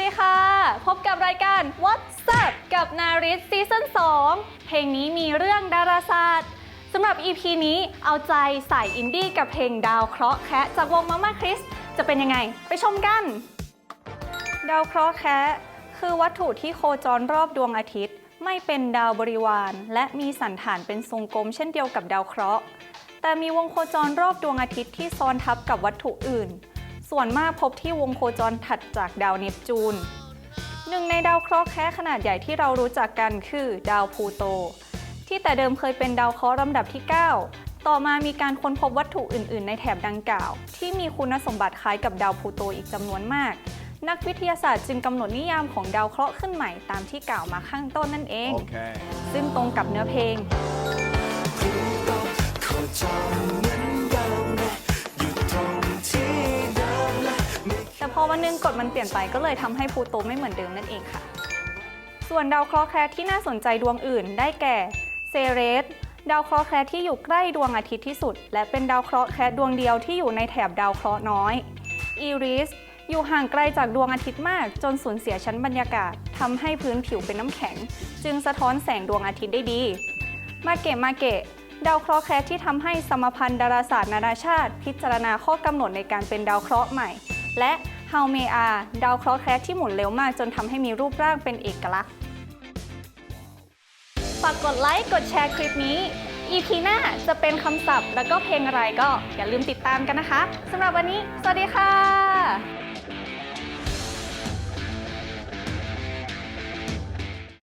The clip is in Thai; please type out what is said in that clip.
ดีค่ะ พบกับรายการ What's Up กับนาริสซีซั่น2เพลงนี้มีเรื่องดาราศาสตร์สำหรับ EP นี้เอาใจสายอินดี้กับเพลงดาวเคราะห์แคะจากวงมาม่าคริสจะเป็นยังไง ไปชมกัน ดาวเคราะห์แคะคือวัตถุที่โคจรรอบดวงอาทิตย์ ไม่เป็นดาวบริวาร และมีสันฐานเป็นทรงกลมเช่นเดียวกับดาวเคราะห์ แต่มีวงโคจรรอบดวงอาทิตย์ที่ซ้อนทับกับวัตถุอื่น ส่วนมากพบที่วงโคจรถัดจากดาวเนปจูน หนึ่งในดาวเคราะห์แคะขนาดใหญ่ที่เรารู้จักกันคือดาวพลูโต ที่แต่เดิมเคยเป็นดาวเคราะห์ลำดับที่ 9 ต่อมามีการค้นพบวัตถุอื่น ๆ ในแถบดังกล่าว ที่มีคุณสมบัติคล้ายกับดาวพลูโตอีกจำนวนมาก นักวิทยาศาสตร์จึงกำหนดนิยามของดาวเคราะห์ขึ้นใหม่ตามที่กล่าวมาข้างต้นนั่นเอง Okay. ซึ่งตรงกับเนื้อเพลงแอวันหนึ่งกฎมันเปลี่ยนไปก็เลยทำให้พลูโตไม่เหมือนเดิมนั่นเองค่ะ ส่วนดาวเคราะห์แคระที่น่าสนใจดวงอื่น ได้แก่เซเรสดาวเคราะห์แคระที่อยู่ใกล้ดวงอาทิตย์ที่สุด และเป็นดาวเคราะห์แคระดวงเดียวที่อยู่ในแถบดาวเคราะห์น้อยอีริสอยู่ห่างไกลจากดวงอาทิตย์มาก จนสูญเสียชั้นบรรยากาศทำให้พื้นผิวเป็นน้ำแข็ง จึงสะท้อนแสงดวงอาทิตย์ได้ดีมาเกะมาเกะดาวเคราะห์แคระที่ทำให้สมพันธ์ดาราศาสตร์นานาชาติ พิจารณาข้อกำหนดในการเป็นดาวเคราะห์ใหม่ และฮาวเมอาดาวเคราะห์แคระที่หมุนเร็วมากจนทำให้มีรูปร่างเป็นเอกลักษณ์ ฝากกดไลค์ กดแชร์คลิปนี้ EP หน้าจะเป็นคำศัพท์ แล้วก็เพลงอะไรก็อย่าลืมติดตามกันนะคะสำหรับวันนี้ สวัสดีค่ะ